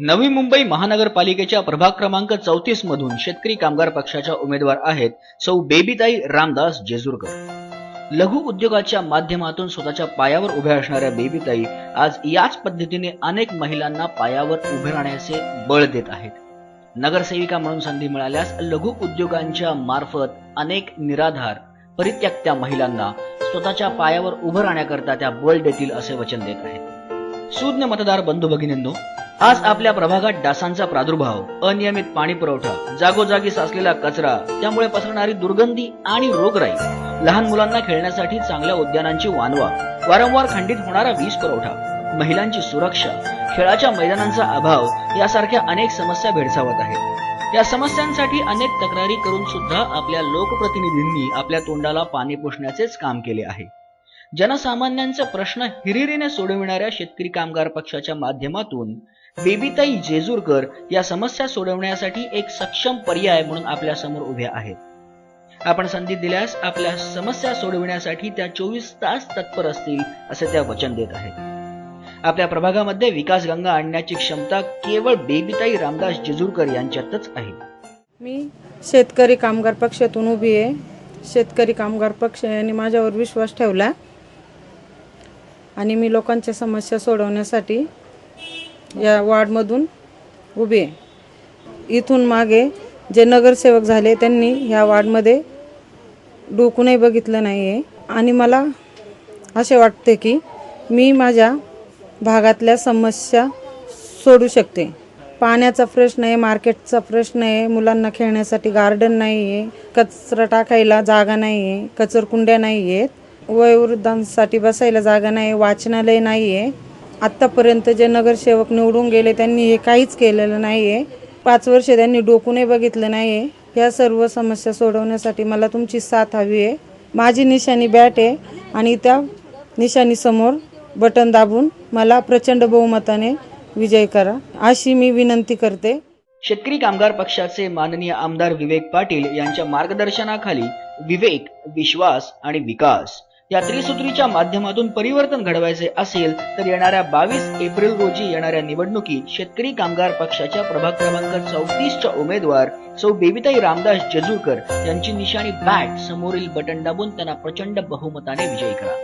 नवी मुंबई महानगरपालिकेच्या प्रभाग क्रमांक चौतीस मधून शेतकरी कामगार पक्षाच्या उमेदवार आहेत सौ बेबीताई रामदास जेजूरकर. लघु उद्योगाच्या माध्यमातून स्वतःच्या पायावर उभ्या असणाऱ्या बेबीताई आज याच पद्धतीने अनेक महिलांना पायावर उभे राहण्याचे बळ देत आहेत. नगरसेविका म्हणून संधी मिळाल्यास लघु उद्योगांच्या मार्फत अनेक निराधार परित्यक्त्या महिलांना स्वतःच्या पायावर उभं राहण्याकरता त्या बळ देतील असे वचन देत आहेत. सुज्ञ मतदार बंधू भगिनींनो आज आपल्या प्रभागात डासांचा प्रादुर्भाव अनियमित पाणी पुरवठा जागोजागी साचलेला कचरा त्यामुळे पसरणारी दुर्गंधी आणि रोगराई लहान मुलांना खेळण्यासाठी चांगल्या उद्यानांची वानवा वारंवार खंडित होणारा वीज पुरवठा महिलांची सुरक्षा खेळाच्या मैदानांचा अभाव यासारख्या अनेक समस्या भेडसावत आहेत. या समस्यांसाठी अनेक तक्रारी करून सुद्धा आपल्या लोकप्रतिनिधींनी आपल्या तोंडाला पाणी पुसण्याचेच काम केले आहे. जनसामान्यांचे प्रश्न हिरिरीने सोडविणाऱ्या शेतकरी कामगार पक्षाच्या माध्यमातून बेबीताई जेजूरकर या समस्या सोडवण्यासाठी एक सक्षम पर्याय म्हणून आपल्यासमोर उभ्या आहेत. आपण संधी दिल्यास आपल्या समस्या सोडविण्यासाठी त्या चोवीस तास तत्पर असतील असे त्या वचन देत आहेत. आपल्या प्रभागामध्ये विकास गंगा आणण्याची क्षमता केवळ बेबीताई रामदास जेजूरकर यांच्यातच आहे. मी शेतकरी कामगार पक्षातून उभी आहे. शेतकरी कामगार पक्ष यांनी माझ्यावर विश्वास ठेवला. आणि मी लोकांच्या समस्या सोडवण्यासाठी या वार्डमधून उभी. आहे इथून मागे जे नगरसेवक झाले त्यांनी ह्या वार्डमध्ये डोकूनही बघितलं नाही आहे आणि मला असे वाटते की मी माझ्या भागातल्या समस्या सोडू शकते. पाण्याचा प्रश्न आहे मार्केटचा प्रश्न आहे मुलांना खेळण्यासाठी गार्डन नाही आहे कचरा टाकायला जागा नाही आहे कचरकुंड्या नाही आहेत वयोवृद्धांसाठी बसायला जागा नाही वाचनालय नाही आहे आत्तापर्यंत जे नगरसेवक निवडून गेले त्यांनी हे काहीच केलेलं नाही आहे पाच वर्ष त्यांनी डोकूनही बघितलं नाही आहे ह्या सर्व समस्या सोडवण्यासाठी मला तुमची साथ हवी आहे. माझी निशाणी बॅट आहे आणि त्या निशाणीसमोर बटन दाबून मला प्रचंड बहुमताने विजय करा अशी मी विनंती करते. शेतकरी कामगार पक्षाचे माननीय आमदार विवेक पाटील यांच्या मार्गदर्शनाखाली विवेक विश्वास आणि विकास. या त्रिसूत्रीच्या माध्यमातून परिवर्तन घडवायचे असेल तर येणाऱ्या बावीस एप्रिल रोजी येणाऱ्या निवडणुकीत शेतकरी कामगार पक्षाच्या प्रभाग क्रमांक चौतीसच्या उमेदवार सौ बेबीताई रामदास जेजूरकर यांची निशाणी बॅट समोरील बटन दाबून त्यांना प्रचंड बहुमताने विजयी करा.